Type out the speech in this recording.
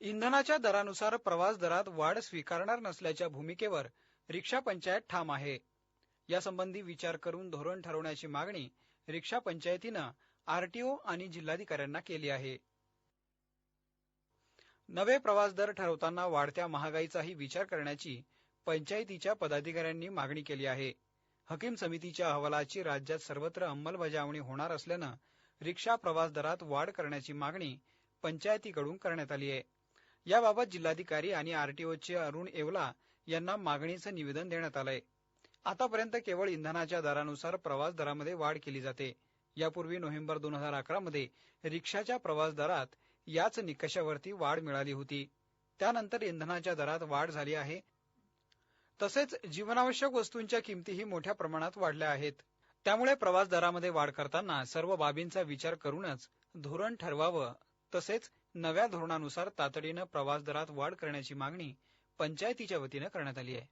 इंधनाच्या दरानुसार प्रवास दरात वाढ स्वीकारणार नसल्याच्या भूमिकेवर रिक्षा पंचायत ठाम आहे. यासंबंधी विचार करून धोरण ठरवण्याची मागणी रिक्षा पंचायतीनं आरटीओ आणि जिल्हाधिकाऱ्यांना केली आहे. नवे प्रवास दर ठरवताना वाढत्या महागाईचाही विचार करण्याची पंचायतीच्या पदाधिकाऱ्यांनी मागणी केली आहे. हकीम समितीच्या अहवालाची राज्यात सर्वत्र अंमलबजावणी होणार असल्यानं रिक्षा प्रवास दरात वाढ करण्याची मागणी पंचायतीकडून करण्यात आली आहे. याबाबत जिल्हाधिकारी आणि आरटीओचे अरुण येवला यांना मागणीचं निवेदन देण्यात आलंय. आतापर्यंत केवळ इंधनाच्या दरानुसार प्रवास दरामध्ये वाढ केली जाते. यापूर्वी नोव्हेंबर दोन हजार अकरा मध्ये रिक्षाच्या प्रवास दरात याच निकषावरती वाढ मिळाली होती. त्यानंतर इंधनाच्या दरात वाढ झाली आहे. तसेच जीवनावश्यक वस्तूंच्या किमतीही मोठ्या प्रमाणात वाढल्या आहेत. त्यामुळे प्रवास दरामध्ये वाढ करताना सर्व बाबींचा विचार करूनच धोरण ठरवावं. तसेच नव्या धोरणानुसार तातडीनं प्रवास दरात वाढ करण्याची मागणी पंचायतीच्या वतीनं करण्यात आली आहे.